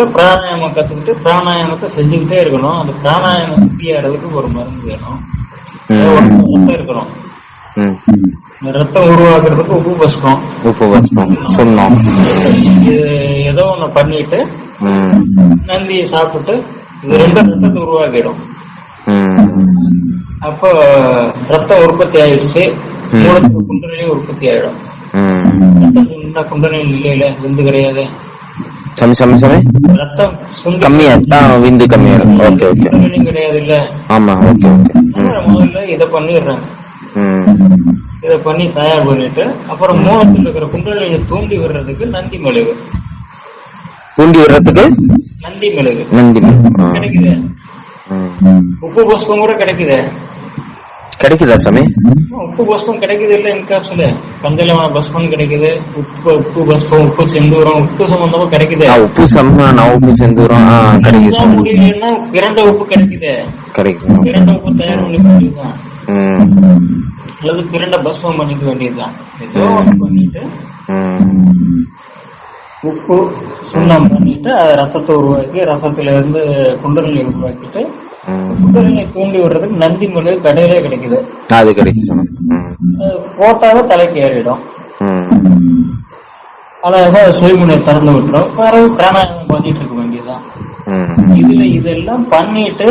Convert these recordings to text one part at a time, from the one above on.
பிராணாயாமம் கத்துக்கிட்டு பிராணாயாமத்தை செஞ்சுக்கிட்டே இருக்கணும். அந்த பிராணாயாமம் சித்தியாடுறதுக்கு ஒரு மருந்து வேணும். இருக்கணும். ரத்தம் உருவாக்குறதுக்கு உப்பு பஸ்பம் உபவாசம் சொன்னோம். இது ஏதோ ஒண்ணு பண்ணிட்டு. நந்தியை சாப்பிட்டு இது ரெண்டு ரத்தத்தை உருவாக்கிடும். அப்போ ரத்தம் உற்பத்தி ஆயிடுச்சு. மூலத்துக்கு குண்டலியும் உற்பத்தி ஆயிடும். குண்டலின் இல்லையில விந்து கிடையாது. சமி சமி சமி. ரத்தம் கம்மியா ஆ விந்து கம்மியா இருக்கு ஓகே ஓகே. கிடையாது இல்ல. ஆமா ஓகே ஓகே. முதல்ல இதை பண்ணிடுறாங்க ம். இதை பண்ணி தயார் பண்ணிட்டு அப்புறம் மூலத்தில் இருக்கிற குண்டலியை தூண்டி விடுறதுக்கு நந்தி மெழுகு. பூண்டி விடுறதுக்கு நந்தி மெழுகு. நந்தி ஆ. கிடைக்குது. உப்பு புஷ்பம் கூட கிடைக்குது? கிடைக்குதா சாமி? உப்பு பஸ்பம் கிடைக்குது இல்ல இன்காப்ஸ்ல பஞ்சலமான பஸ்பம் கிடைக்குது. உப்பு உப்பு பஸ்பம் உப்பு செந்தூரம் உப்பு சம்பந்தமா கிடைக்குது. உப்பு சம்ம நான் உப்பு செந்தூரம் கிடைக்குது. முடியலன்னா பிரண்ட உப்பு கிடைக்குது. கிடைக்கும் பிரண்ட உப்பு தயார் பண்ணிக்க வேண்டியதுதான் அல்லது பிரண்ட பஸ்பம் பண்ணிக்க வேண்டியதுதான் ஏதோ பண்ணிட்டு உப்பு சுண்ணம் பண்ணிட்டு ரத்தத்தை உருவாக்கி ரத்தத்துல இருந்து குண்டலினி உருவாக்கிட்டு குண்டலினி தூண்டி விடுறதுக்கு நந்தி மெழுகு கடையிலே கிடைக்குது. அது கிடைக்கும் போட்டாவே தலைக்கு ஏறிடும். அழகா சுயமுனை திறந்து விட்டுரும். பிறகு பிராணாயாமம் பண்ணிட்டு இருக்க வேண்டியதுதான். இதுல இதெல்லாம் பண்ணிட்டு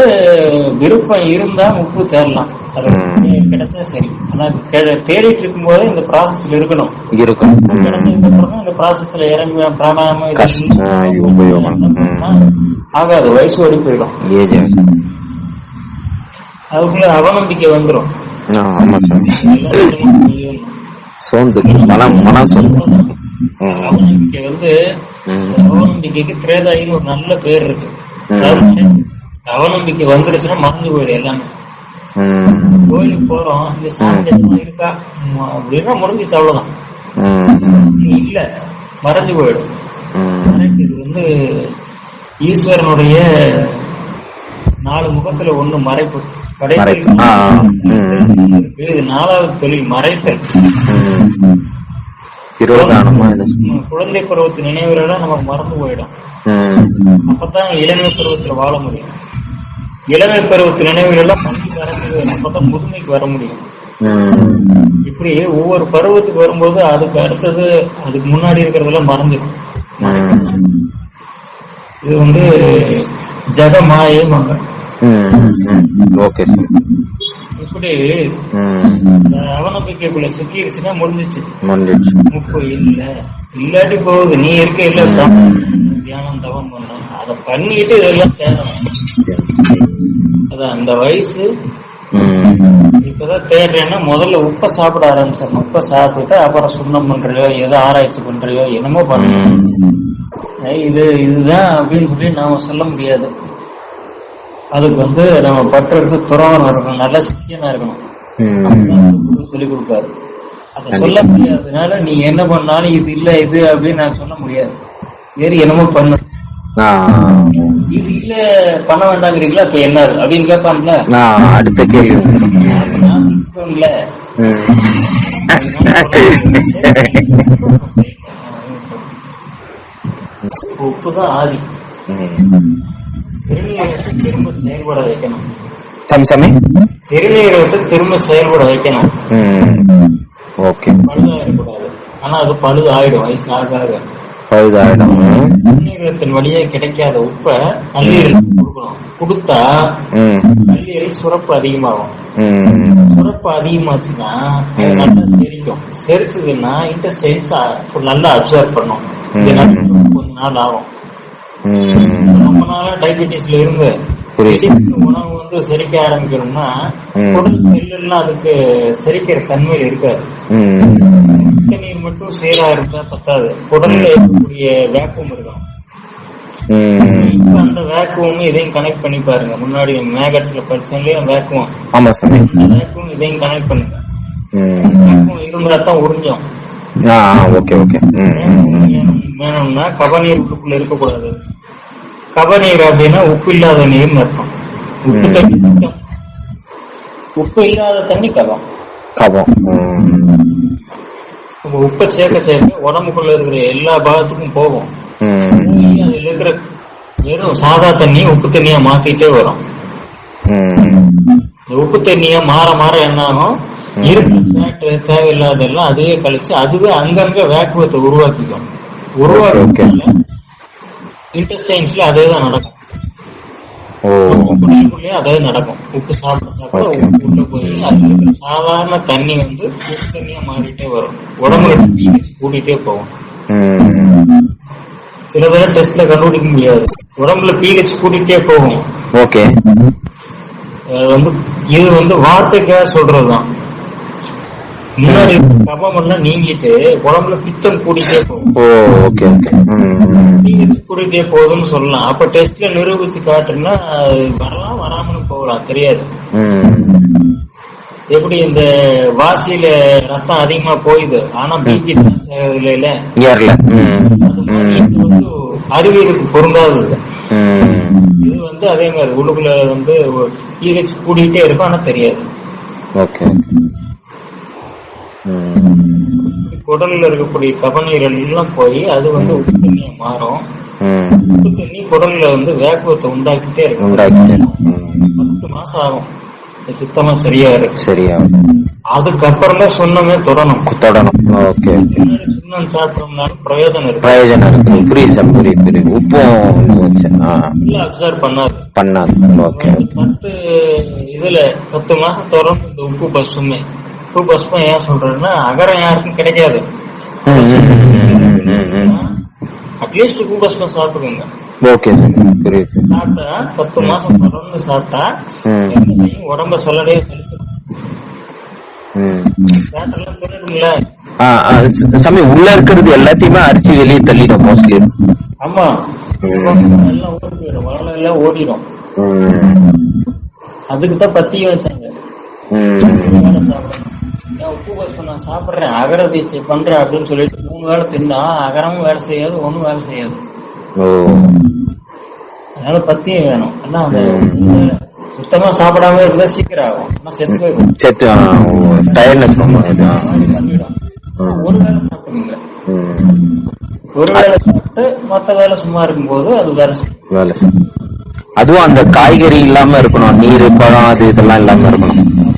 விருப்பம் இருந்தா உப்பு தேடலாம். அது ம். கிடைச்சா சரி. ஆனா அது தேடிட்டு இருக்கும்போது இந்த ப்ராசஸ்ல இருக்கணும். இருக்கும் இந்த ப்ராசஸ்ல இறங்கி பிராணாயாமம் ஆகாது. வயசு ஓடி போயிடும். அதுக்குள்ள அவநம்பிக்கை வந்துடும் சோர்ந்து மனம் மனம் சோர்ந்து. அவநம்பிக்கை வந்து. அவநம்பிக்கைக்கு திரேதாயின்னு ஒரு நல்ல பேர் இருக்கு அவநம்பிக்கை வந்துருச்சுன்னா மறந்து போயிடும் எல்லாமே. கோயிலுக்கு போறோம் இந்த சாமி இருக்கா அப்படின்னா முடிஞ்சிச்சு அவ்வளவுதான். இல்ல மறைஞ்சு போயிடும். இது வந்து ஈஸ்வரனுடைய நாலு முகத்துல ஒண்ணு மறைப்பு இது நாலாவது தொழில் மறைத்தல் குழந்தை பருவத்து நினைவுகளெல்லாம் நமக்கு மறந்து போயிடும். அப்பதான் இளமை பருவத்துல வாழ முடியும் இளமை பருவத்து நினைவுகள் எல்லாம் மங்கி மறைஞ்சது அப்பதான் முதுமைக்கு வர முடியும். இப்படி ஒவ்வொரு பருவத்துக்கு வரும்போது அதுக்கு அடுத்தது அதுக்கு முன்னாடி இருக்கிறதெல்லாம் மறந்துடும். இது வந்து ஜெக மாயை மங்கள் ம். ம். Okay sir. இப்படி அவநம்பிக்கைக்குள்ள சிக்கிருச்சுன்னா முடிஞ்சிச்சு. முடிஞ்சிடுச்சு முப்பு இல்ல. இல்லாட்டி போகுது. நீ இருக்க இல்ல தியானம் தவம் பண்ணணும். அதை பண்ணிட்டு இதெல்லாம் தேடணும். அதான் அந்த வயசு. இப்பதான் தேடுறேன்னா முதல்ல உப்பை சாப்பிட ஆரம்பிச்சிடணும். உப்பை சாப்பிட்டு அப்புறம் சுண்ணம் பண்றியோ ஏதோ ஆராய்ச்சி பண்றியோ என்னமோ. ஏய், இது இதுதான் அப்படின்னு சொல்லி நாம சொல்ல முடியாது. அதுக்கு வந்து நம்ம பற்றுறது துறவரம் இருக்கணும். நல்ல சிஷியனா இருக்கணும். சொல்லிக் கொடுப்பாரு. அதை சொல்ல முடியாததுனால நீ என்ன பண்ணாலும் இது இல்ல இது அப்படின்னு நான் சொல்ல முடியாது. வேறு என்னமோ பண்ணு. இது இல்ல பண்ண வேண்டாங்கிறீங்களா? இப்ப என்ன? அப்படின்னு கேட்பான்ல. அடுத்த கேள்வி. அப்ப ம். உப்புதான் ஆதி திரும்ப செயல்பட வைக்கணும். சாமி திரும்ப செயல்பட வைக்கணும். ஓகே. பழுதாயிடக்கூடாது ஆனா அது பழுது ஆயிடும் வயசு ஆக ஆக சிறுநீரகத்தின் வழியே கிடைக்காத உப்பை கல்லீரலுக்கு கொடுக்கணும். கொடுத்தா. கல்லீரல் சுரப்பு அதிகமாகும். சுரப்பு அதிகமாச்சுன்னா. நல்லா செரிக்கும். செரிச்சதுன்னா இன்டெஸ்டைன்ஸ் நல்லா அப்சர்வ் பண்ணும். இது கொஞ்ச நாள் ஆகும். டயபெட்டிஸ்ல இருந்து உணவு வந்து செரிக்க ஆரம்பிக்கணும்னா ம். குடல் செல்லாம் அதுக்கு செரிக்கிற தன்மை இருக்காது. நீர் மட்டும் சீரா இருந்தா பத்தாது. குடல்ல இருக்கக்கூடிய வேக்குவம் இருக்கணும் ம். இப்ப அந்த வேக்குவம் இதையும் கனெக்ட் பண்ணி பாருங்க. முன்னாடி மேகட்ஸ்ல படிச்சாலே வேக்குவம் ஆமா அந்த வேக்குவம் இதையும் கனெக்ட் பண்ணுங்க. வேக்குவம் இருந்தா தான் உறிஞ்சோம். Okay okay. வேணும்னா கபநீர் உள்ளுக்குள்ள இருக்கக்கூடாது. கபநீர் அப்படின்னா உப்பு இல்லாத நீர்னு அர்த்தம். உப்பு. தண்ணி. உப்பு இல்லாத தண்ணி கபம் கபம் உப்பை சேர்க்க சேர்க்க உடம்புக்குள்ள இருக்கிற எல்லா பாகத்துக்கும் போகும். அதுல இருக்கிற வெறும் சாதா தண்ணி உப்பு தண்ணியா மாத்திட்டே வரும். உப்பு தண்ணியா மாற மாற என்ன ஆகும். இருக்கிற தேவையில்லாதெல்லாம் அதுவே கழிச்சு அதுவே அங்கங்க வேக்குவத்தை உருவாக்கிக்கும். உருவாக்கி இன்டெஸ்டைன்ஸ்ல அதே தான் நடக்கும் உடலுக்குள்ளேயே அதே நடக்கும். உப்பு சாப்பிட சாப்பிட. உப்பு உள்ள போய் இருக்கிற சாதாரண தண்ணி வந்து உப்பு தண்ணியா மாறிட்டே வரும். உடம்புல pH கூட்டிட்டே போகும் சில பேரை டெஸ்ட்ல கண்டுபிடிக்க முடியாது. உடம்புல pH கூட்டிட்டே போகும் ஓகே. அது வந்து இது வந்து வார்த்தைக்காக சொல்றதுதான். முன்னாடி கபம் எல்லாம் நீங்கிட்டு உடம்புல பித்தம் கூட்டிட்டே போகும். ஓ ஓகே ஓகே. ம் pH கூட்டிட்டே போகுதுன்னு சொல்லலாம். அப்ப டெஸ்ட்ல நிரூபிச்சு காட்டுன்னா அது வரலாம் வராமலும் போகலாம். தெரியாது. எப்படி இந்த வாசியில ரத்தம் அதிகமா போயுது? ஆனா பிபி இல்ல? அறிவியலுக்கு பொருந்தாதது இது வந்து அதே மாதிரி உள்ளுக்குள்ள வந்து pH கூடிட்டே இருக்கும் ஆனா தெரியாது. ஓகே. குடல்ல இருக்கக்கூடிய கபநீரல் எல்லாம் போய் அது வந்து உப்பு தண்ணியா மாறும். உப்பு தண்ணி குடல்ல வந்து வேக்குவத்தை உண்டாக்கிட்டே இருக்கும். பத்து மாசம் ஆகும். சுத்தமா சரியா இருக்கு சரியா அதுக்கப்புறமே சுண்ணமே தொடணும். தொடணும். ஓகே. சுண்ணம் சாப்பிட்டோம்னாலும் பிரயோஜனம் இருக்கு. பிரயோஜனம் இருக்கு. புரியுது புரியுது புரியுது உப்பும் இல்ல அப்சர்வ் பண்ணாது. பண்ணாது. ஓகே பத்து இதுல பத்து மாசம் தொடர்ந்து இந்த உப்பு பஸ்பமே உப்பு பஸ்பம் ஏன் சொல்றேன்னா அகரம் யாருக்கும் கிடைக்காது. அட்லீஸ்ட் உப்பு பஸ்பம் சாப்பிடுங்க. ஓகே சாப்பிட்டா பத்து மாசம் தொடர்ந்து சாப்பிட்டா உடம்ப சொல்லடையே செலுத்தும் ம். ஃபேட்டெல்லாம் திருடுங்கள ஆ, ஆ, ச- சாமி உள்ள இருக்கிறது எல்லாத்தையுமே அரிச்சு வெளியே தள்ளிடும் மோஸ்ட்லி ஆமா. எல்லாம் ஓடி போயிடும். எல்லாம் ஓடிடும். அதுக்கு தான் பத்தியும் வச்சாங்க. உப்பு நான் சாப்பிடுறேன் அகர தீட்சை பண்றேன் அப்படின்னு சொல்லிட்டு மூணு வேலை தின்னா அகரமும் வேலை செய்யாது ஒண்ணும் வேலை செய்யாது அதனால பத்தியம் வேணும் ஆனா அந்த. சுத்தமா சாப்பிடாம இருந்தா சீக்கிரம் ஆகும் ஆனா செத்து போயிடும் செத்து. பண்ணிடும். ஒரு வேலை சாப்பிடுங்க. ஒரு வேலை சாப்பிட்டு மத்த வேலை சும்மா இருக்கும்போது அது வேலை. வேலை. அதுவும் அந்த காய்கறி இல்லாம இருக்கணும் நீர் பழம் அது இதெல்லாம் இல்லாம இருக்கணும்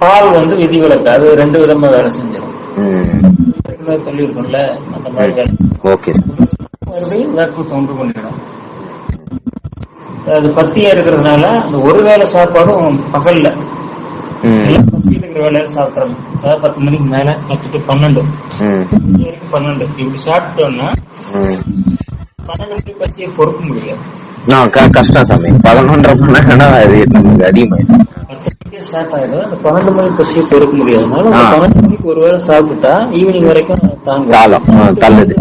பால் வந்து விதிவிலக்கு அது ரெண்டு விதமா வேலை செஞ்சிடும் சொல்லியிருக்கோம்ல அந்த மாதிரி வேலை. ஓகே. மறுபடியும் பண்ணிடும் அது பத்தியா இருக்கிறதுனால அந்த ஒரு வேளை சாப்பாடும் பகல்ல. வேலையில சாப்பிட்றாங்க அதாவது பத்து மணிக்கு மேல பத்து டு பன்னெண்டு. பன்னெண்டு இப்படி சாப்பிட்டோம்னா. பன்னெண்டு மணிக்கு பசியை பொறுக்க முடியாது. நான் கஷ்டம் சாமி. பதினொன்றரை பண்ணா அது நமக்கு அதிகமாயிடும் ஸ்டார்ட் ஆயிடும். அந்த பன்னெண்டு மணிக்கு பசியை பொறுக்க முடியாதனால. பன்னெண்டு மணிக்கு ஒரு வேளை சாப்பிட்டா ஈவினிங் வரைக்கும் தாங்க காலம் தள்ளுது.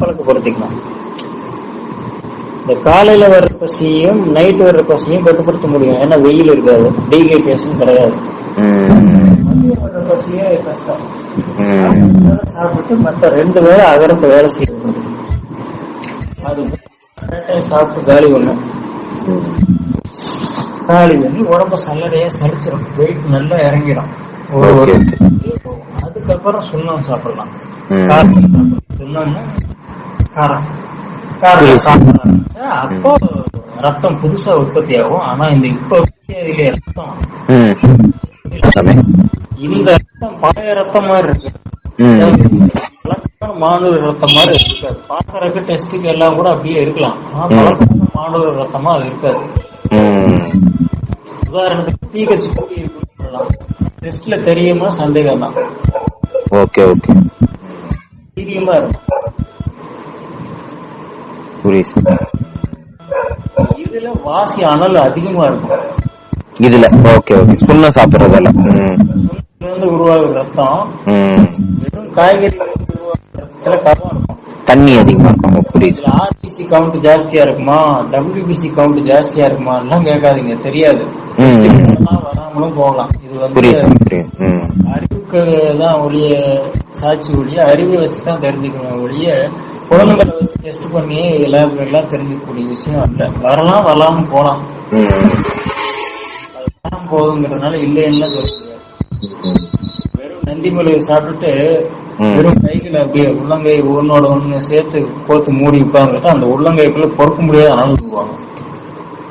பழக்கப்படுத்திக்கலாம். இந்த காலையில வர்ற பசியும் நைட் வர்ற பசியும் கட்டுப்படுத்த முடியும். ஏன்னா வெயில் இருக்காது. டீஹைட்ரேஷன் கிடையாது. பசியே கஷ்டம். சாப்பிட்டு மத்த ரெண்டு வேளை அகரத்தை வேலை செய்யணும் அது சாப்பிட்டு காலி பண்ணும். காலி பண்ணி உடம்ப சல்லடையா சலிச்சிடும் வெயிட் நல்லா இறங்கிடும். அதுக்கப்புறம் சுண்ணம் சாப்பிடலாம். காரம் சுண்ணம்னா காரம். காரம். சாப்பிட அப்போ ரத்தம் புதுசா உற்பத்தி ஆகும். ஆனா இந்த இப்ப ரத்தம் இந்த ரத்தம் பழைய ரத்தம் மாதிரி இருக்கு. மாணவர் ரத்தம் மாதிரி இருக்காது. பாக்குறதுக்கு டெஸ்ட்டுக்கு எல்லாம் கூட அப்படியே இருக்கலாம். ஆனா மாணவர் ரத்தமா அது இருக்காது. உதாரணத்துக்கு பிஹெச் கூடி இருக்குன்னு சொல்லலாம். டெஸ்ட்ல தெரியுமா சந்தேகம் தான் ஓகே ஓகே. தைரியமா இருக்கும் புரியுது இதுல வாசி அனல் அதிகமா இருக்கும். இதுல ஓகே ஓகே. சுண்ண சாப்பிடுறதால ம். சுண்ணத்துல இருந்து உருவாகுற ரத்தம். வெறும் காய்கறி உருவாகுற கவனம் இருக்கும். தண்ணி அதிகமா இருக்கும் புரியுது. ஆர்பிசி கவுண்ட் ஜாஸ்தியா இருக்குமா? டபிள்யூபிசி கவுண்ட் ஜாஸ்தியா இருக்குமா எல்லாம் கேட்காதீங்க தெரியாது. வராமலும் போகலாம். இது வந்து. அறிவுக்கு தான் ஒழிய சாட்சி ஒழிய அறிவை வச்சு தான் தெரிஞ்சுக்கணும் ஒழிய குழந்தைகளை வச்சு டெஸ்ட் பண்ணி லேப்ல எல்லாம் தெரிஞ்சுக்கக்கூடிய விஷயம் அல்ல. வரலாம் வரலாம போலாம். போகுதுங்கிறதுனால இல்லைன்னு சொல்ல வெறும் நந்தி மிளகு சாப்பிட்டுட்டு. வெறும் கைகளை அப்படியே உள்ளங்கை ஒன்னோட ஒண்ணு சேர்த்து கோத்து மூடி உட்கார்ந்துட்டு அந்த உள்ளங்கைக்குள்ள பொறுக்க முடியாத உருவாகும்.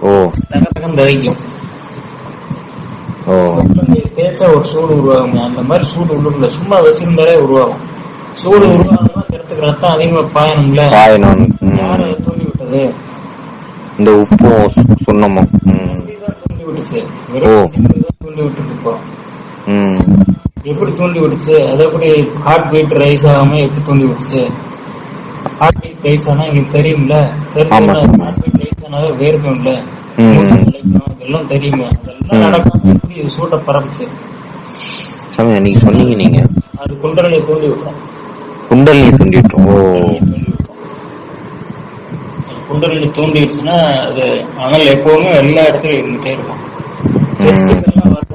ஓ. நகரகம் தவிக்கும் ஓ. தேய்ச்சா ஒரு சூடு உருவாகும். அந்த மாதிரி சூடு உள்ளுக்குள்ள சும்மா வச்சிருந்தாலே உருவாகும். சூடு உருவாகணும்னா இடத்துக்கு ரத்தம் அதிகமா பாயணும்ல. பாயணும். யார. தூண்டி விட்டது இந்த உப்பும் சுண்ணமும் தூண்டி விட்டுச்சு ஓ. வெறும் இதுதான் தூண்டி விட்டுட்டு இப்போ ம். எப்படி தூண்டி விட்டுச்சு அது எப்படி ஹார்ட் பீட் ரைஸ் ஆகாம எப்படி தூண்டி விட்டுச்சு ஹார்ட் பீட் ரைஸ் ஆனா எங்களுக்கு தெரியும்ல. தெரியும் ஹார்ட் பீட் ரைஸ் ஆனாவே வேர்க்கும்ல ம். மூச்சு நிலைக்கும் இதெல்லாம் தெரியுமே. அதெல்லாம். நடக்காம எப்படி சூட்டை பரப்புச்சு? சாமி நீங்க சொன்னீங்க நீங்க. அது குண்டரலை தூண்டி விட்டோம். குண்டலினி தூண்டிட்டோம் ஓ. குண்டரலி தூண்டிடுச்சுன்னா அது அனல் எப்பவுமே எல்லா இடத்துலயும் இருந்துட்டே இருக்கும்.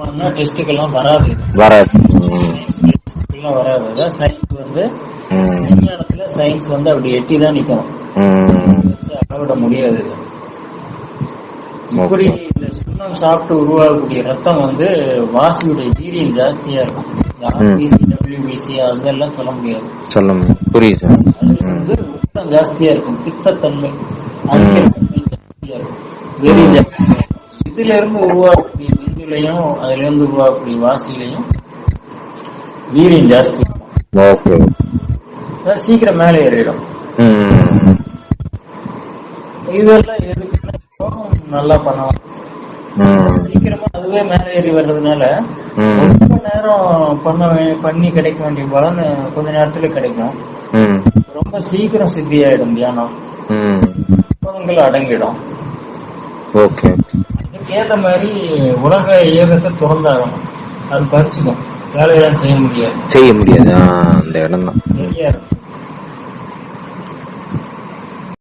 வருமானா டெஸ்ட்டுக்கெல்லாம் வராது. வராது. டெஸ்ட்டுக்கெல்லாம் வராது. சயின்ஸ் வந்து. விஞ்ஞானத்துல சயின்ஸ் வந்து அப்படி எட்டி தான் நிக்கணும் ம். வச்சு அளவிட முடியாது. இப்படி இந்த சுண்ணம் சாப்பிட்டு உருவாகக்கூடிய ரத்தம் வந்து வாசியுடைய வீரியம் ஜாஸ்தியா இருக்கும். ஆர்பிசி டபிள்யூபிசி அதெல்லாம் சொல்ல முடியாது. சொல்லுங்க புரியுது. சார் அதுல ம். வந்து உஷ்ணம் ஜாஸ்தியா இருக்கும். பித்தத்தன்மை. இதுல இருந்து உருவாகக்கூடிய விந்துலையும் அதுல இருந்து உருவாகக்கூடிய வாசியிலையும் வீரியம் ஜாஸ்தி சீக்கிரம் மேலே ஏறிடும். இதெல்லாம் எதுக்குன்னா நல்லா பண்ணலாம். சீக்கிரமா அதுவே மேலே ஏறி வர்றதுனால. ரொம்ப நேரம் பண்ண பண்ணி கிடைக்க வேண்டிய பலன் கொஞ்ச நேரத்துல கிடைக்கும். ரொம்ப சீக்கிரம் சித்தியாயிடும் தியானம் ம். பலன்கள் அடங்கிடும் ஓகே அதுக்கேத்த மாதிரி உலக இயக்கத்தை திறந்தாகணும். அது பறிச்சுக்கும் வேலையெல்லாம் செய்ய முடியாது. செய்ய முடியாது. அந்த இடம் தான்